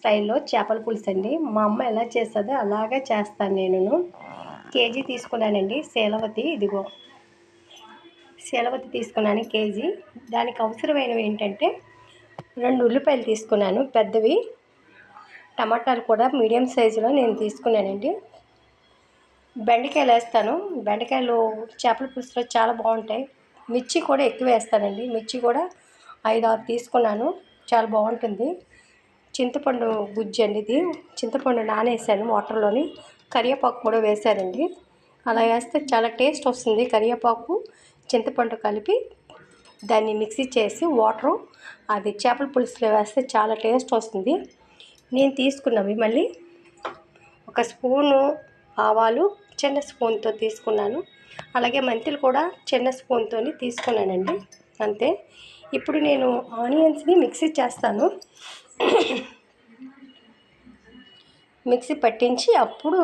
స్టైల్లో చేపల పులుసు అండి. మా అమ్మ ఎలా చేస్తుందో అలాగే చేస్తాను నేను కేజీ తీసుకున్నానండి శీలవతి ఇదిగో. శీలవతి తీసుకున్నాను కేజీ. దానికి అవసరమైనవి ఏంటంటే రెండు ఉల్లిపాయలు తీసుకున్నాను పెద్దవి. టమాటాలు కూడా మీడియం సైజులో నేను తీసుకున్నానండి. బెండకాయలు వేస్తాను. బెండకాయలు చేపల పులుసులో చాలా బాగుంటాయి. మిర్చి కూడా ఎక్కువ వేస్తానండి. మిర్చి కూడా ఐదు ఆరు తీసుకున్నాను. చాలా బాగుంటుంది. చింతపండు గుజ్జు అండి ఇది. చింతపండు నానేసాను వాటర్లోని. కరివేపాకు కూడా వేశానండి అలా వేస్తే చాలా టేస్ట్ వస్తుంది. కరివేపాకు చింతపండు కలిపి దాన్ని మిక్సీ చేసి వాటరు అది చేపల పులుసులో వేస్తే చాలా టేస్ట్ వస్తుంది. నేను తీసుకున్నవి మళ్ళీ ఒక స్పూను ఆవాలు చిన్న స్పూన్తో తీసుకున్నాను. అలాగే మెంతులు కూడా చిన్న స్పూన్తో తీసుకున్నానండి. అంతే. ఇప్పుడు నేను ఆనియన్స్ని మిక్సీ చేస్తాను. మిక్సీ పట్టించి అప్పుడు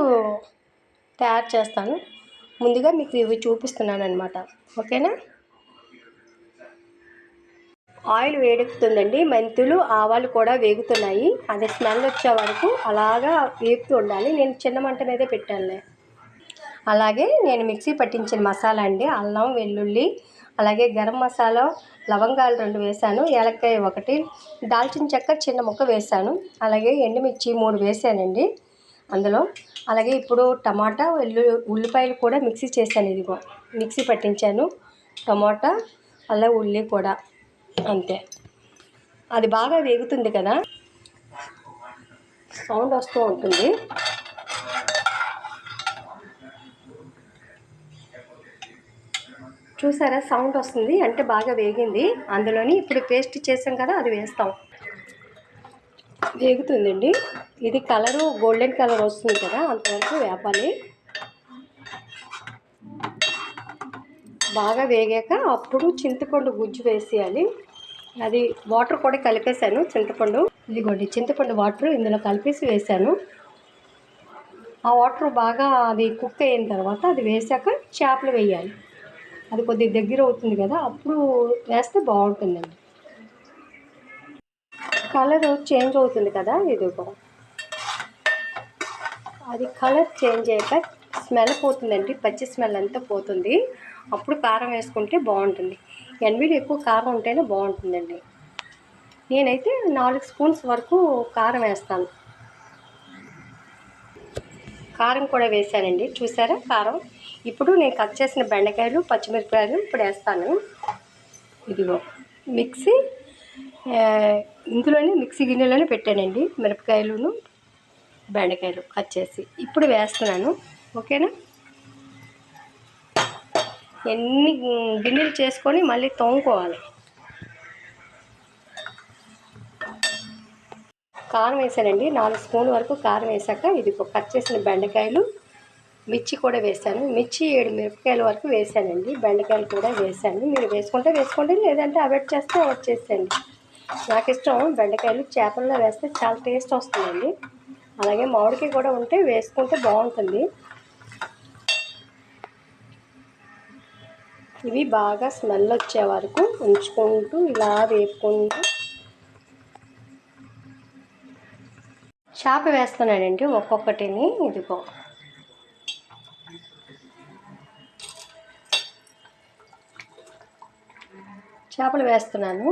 తయారు చేస్తాను. ముందుగా మీకు ఇవి చూపిస్తున్నాను అనమాట ఓకేనా? ఆయిల్ వేడెక్కుతుందండి మెంతులు ఆవాలు కూడా వేగుతున్నాయి. అది స్మెల్ వచ్చే వరకు అలాగా వేపుతూ ఉండాలి. నేను చిన్న మంట మీదే పెట్టానులే. అలాగే నేను మిక్సీ పట్టించిన మసాలా అండి. అల్లం వెల్లుల్లి అలాగే గరం మసాలా లవంగాలు రెండు వేసాను ఏలక్కాయ ఒకటి దాల్చిన చెక్క చిన్న ముక్క వేసాను అలాగే ఎండుమిర్చి మూడు వేసానండి అందులో. అలాగే ఇప్పుడు టమాటా వెల్లు ఉల్లిపాయలు కూడా మిక్సీ చేశాను ఇదిగో మిక్సీ పట్టించాను టమాటా అలా ఉల్లి కూడా అంతే. అది బాగా వేగుతుంది కదా సౌండ్ వస్తూ ఉంటుంది. చూసారా? సౌండ్ వస్తుంది. అంటే బాగా వేగింది. అందులోని ఇప్పుడు పేస్ట్ చేసాం కదా అది వేస్తాం. వేగుతుందండి. ఇది కలరు గోల్డెన్ కలర్ వస్తుంది కదా అంతవరకు వేపాలి. బాగా వేగాక అప్పుడు చింతపండు గుజ్జు వేసేయాలి. అది వాటర్ కూడా కలిపేశాను చింతపండు. ఇదిగోండి చింతపండు వాటర్ ఇందులో కలిపేసి వేసాను ఆ వాటర్ బాగా అది కుక్ అయిన తర్వాత అది వేసాక చేపలు వేయాలి. అది కొద్దిగా దగ్గర అవుతుంది కదా అప్పుడు వేస్తే బాగుంటుందండి. కలర్ చేంజ్ అవుతుంది కదా ఇది కూడా. అది కలర్ చేంజ్ అయ్యాక స్మెల్ పోతుందండి పచ్చి స్మెల్ అంతా పోతుంది. అప్పుడు కారం వేసుకుంటే బాగుంటుంది. ఎన్విడి ఎక్కువ కారం ఉంటేనే బాగుంటుందండి. నేనైతే నాలుగు స్పూన్స్ వరకు కారం వేస్తాను. కారం కూడా వేసానండి. చూసారా కారం? ఇప్పుడు నేను కట్ చేసిన బెండకాయలు పచ్చిమిరపకాయలు ఇప్పుడు వేస్తాను. ఇదిగో మిక్సీ ఇందులోనే మిక్సీ గిన్నెలోనే పెట్టానండి మిరపకాయలును బెండకాయలు కట్ చేసి. ఇప్పుడు వేస్తున్నాను ఓకేనా? ఎన్ని గిన్నెలు చేసుకొని మళ్ళీ తోముకోవాలి. కారం వేసానండి నాలుగు స్పూన్ వరకు కారం వేసాక ఇది కట్ చేసిన బెండకాయలు మిర్చి కూడా వేసాను మిర్చి ఏడు మిరపకాయల వరకు వేసానండి బెండకాయలు కూడా వేసాను మీరు వేసుకుంటే వేసుకోండి లేదంటే అవాయిడ్ చేస్తే అవాయిడ్ చేసేయండి. నాకు ఇష్టం బెండకాయలు చేపల్లో వేస్తే చాలా టేస్ట్ వస్తుందండి. అలాగే మామిడికాయ కూడా ఉంటే వేసుకుంటే బాగుంటుంది. ఇవి బాగా స్మెల్ వచ్చే వరకు ఉంచుకుంటూ ఇలా వేపుకుంటూ. చేప వేస్తున్నానండి ఒక్కొక్కటిని. ఇదిగో చేపలు వేస్తున్నాను.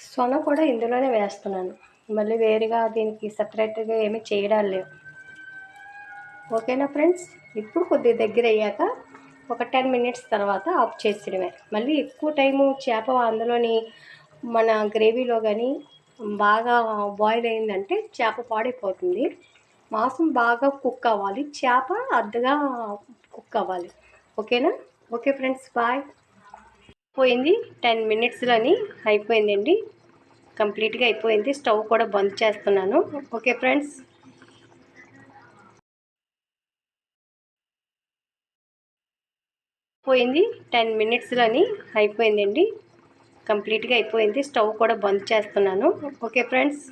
సొన కూడా ఇందులోనే వేస్తున్నాను. మళ్ళీ వేరుగా దీనికి సపరేట్గా ఏమీ చేయడాలు లేవు. ఓకేనా ఫ్రెండ్స్? ఇప్పుడు కొద్దిగా దగ్గర అయ్యాక ఒక టెన్ మినిట్స్ తర్వాత ఆఫ్ చేసేయడమే మళ్ళీ ఎక్కువ టైము చేప అందులోని మన గ్రేవీలో కానీ బాగా బాయిల్ అయిందంటే చేప పాడైపోతుంది. మాంసం బాగా కుక్ అవ్వాలి. చేప అద్దగా కుక్ అవ్వాలి. ఓకేనా? Okay friends bye. పోయింది టెన్ మినిట్స్లోని అయిపోయిందండి. కంప్లీట్గా అయిపోయింది. స్టవ్ కూడా బంద్ చేస్తున్నాను. Okay friends. పోయింది టెన్ మినిట్స్లోని అయిపోయిందండి. కంప్లీట్గా అయిపోయింది. స్టవ్ కూడా బంద్ చేస్తున్నాను. Okay friends.